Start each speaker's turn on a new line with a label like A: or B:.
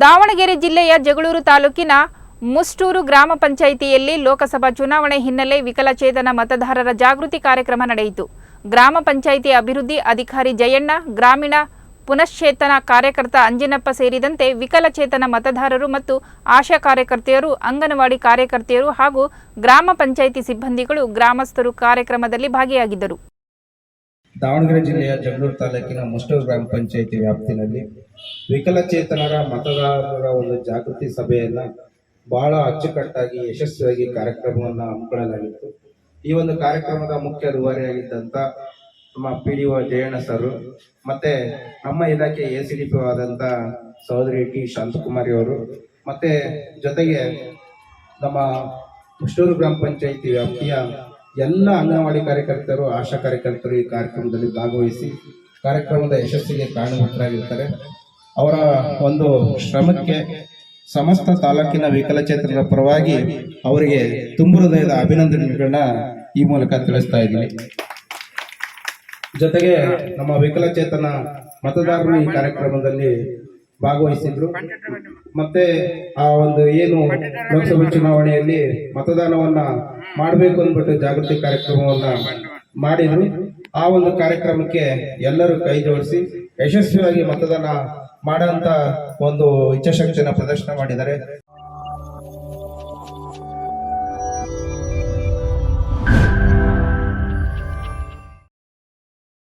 A: ದಾವಣಗೆರೆ ಜಿಲ್ಲೆಯ ಜಗಳೂರು ತಾಲೂಕಿನ ಮುಸ್ಟೂರು ಗ್ರಾಮ ಪಂಚಾಯಿತಿಯಲ್ಲಿ ಲೋಕಸಭಾ ಚುನಾವಣೆ ಹಿನ್ನೆಲೆ ವಿಕಲಚೇತನ ಮತದಾರರ ಜಾಗೃತಿ ಕಾರ್ಯಕ್ರಮ ನಡೆಯಿತು. ಗ್ರಾಮ ಪಂಚಾಯಿತಿ ಅಭಿವೃದ್ಧಿ ಅಧಿಕಾರಿ ಜಯಣ್ಣ, ಗ್ರಾಮೀಣ ಪುನಶ್ಚೇತನ ಕಾರ್ಯಕರ್ತ ಅಂಜಿನಪ್ಪ ಸೇರಿದಂತೆ ವಿಕಲಚೇತನ ಮತದಾರರು ಮತ್ತು ಆಶಾ ಕಾರ್ಯಕರ್ತೆಯರು, ಅಂಗನವಾಡಿ ಕಾರ್ಯಕರ್ತೆಯರು ಹಾಗೂ ಗ್ರಾಮ ಪಂಚಾಯಿತಿ ಸಿಬ್ಬಂದಿಗಳು ಗ್ರಾಮಸ್ಥರು ಕಾರ್ಯಕ್ರಮದಲ್ಲಿ ಭಾಗಿಯಾಗಿದ್ದರು.
B: ದಾವಣಗೆರೆ ಜಿಲ್ಲೆಯ ಜಗಳೂರು ತಾಲೂಕಿನ ಮುಷ್ಟೂರು ಗ್ರಾಮ ಪಂಚಾಯಿತಿ ವ್ಯಾಪ್ತಿನಲ್ಲಿ ವಿಕಲಚೇತನರ ಮತದಾರರ ಒಂದು ಜಾಗೃತಿ ಸಭೆಯನ್ನು ಬಹಳ ಅಚ್ಚುಕಟ್ಟಾಗಿ, ಯಶಸ್ವಿಯಾಗಿ ಕಾರ್ಯಕ್ರಮವನ್ನು ಹಮ್ಮಿಕೊಳ್ಳಲಾಗಿತ್ತು. ಈ ಒಂದು ಕಾರ್ಯಕ್ರಮದ ಮುಖ್ಯ ರೂವಾರಿಯಾಗಿದ್ದಂಥ ನಮ್ಮ P D O Jayanna sir ಮತ್ತೆ ನಮ್ಮ ಇಲಾಖೆ ಎ ಸಿ ಡಿ ಪಿ ಆದಂತ ಸಹೋದರಿ ಟಿ ಶಾಂತಕುಮಾರಿ ಅವರು, ಮತ್ತೆ ಜೊತೆಗೆ ನಮ್ಮ ಮುಷ್ಟೂರು ಗ್ರಾಮ ಪಂಚಾಯಿತಿ ವ್ಯಾಪ್ತಿಯ ಎಲ್ಲ ಅಂಗನವಾಡಿ ಕಾರ್ಯಕರ್ತರು, ಆಶಾ ಕಾರ್ಯಕರ್ತರು ಈ ಕಾರ್ಯಕ್ರಮದಲ್ಲಿ ಭಾಗವಹಿಸಿ ಕಾರ್ಯಕ್ರಮದ ಯಶಸ್ಸಿಗೆ ಕಾರಣಭೂತರಾಗಿರ್ತಾರೆ ಅವರ ಒಂದು ಶ್ರಮಕ್ಕೆ ಸಮಸ್ತ ತಾಲೂಕಿನ ವಿಕಲಚೇತನರ ಪರವಾಗಿ ಅವರಿಗೆ ತುಂಬು ಹೃದಯದ ಅಭಿನಂದನೆಗಳನ್ನ ಈ ಮೂಲಕ ತಿಳಿಸ್ತಾ ಇದ್ದೀನಿ. ಜೊತೆಗೆ ನಮ್ಮ ವಿಕಲಚೇತನ ಮತದಾರರು ಈ ಕಾರ್ಯಕ್ರಮದಲ್ಲಿ ಭಾಗವಹಿಸಿದ್ರು. ಮತ್ತೆ ಆ ಒಂದು ಏನು ಲೋಕಸಭೆ ಚುನಾವಣೆಯಲ್ಲಿ ಮತದಾನವನ್ನ ಮಾಡಬೇಕು ಅಂದ್ಬಿಟ್ಟು ಜಾಗೃತಿ ಕಾರ್ಯಕ್ರಮವನ್ನ ಮಾಡಿದ್ರು. ಆ ಒಂದು ಕಾರ್ಯಕ್ರಮಕ್ಕೆ ಎಲ್ಲರೂ ಕೈ ಜೋಡಿಸಿ ಯಶಸ್ವಿಯಾಗಿ ಮತದಾನ ಮಾಡುವಂತ ಒಂದು ಇಚ್ಛಾಶಕ್ತಿಯನ್ನು ಪ್ರದರ್ಶನ ಮಾಡಿದ್ದಾರೆ.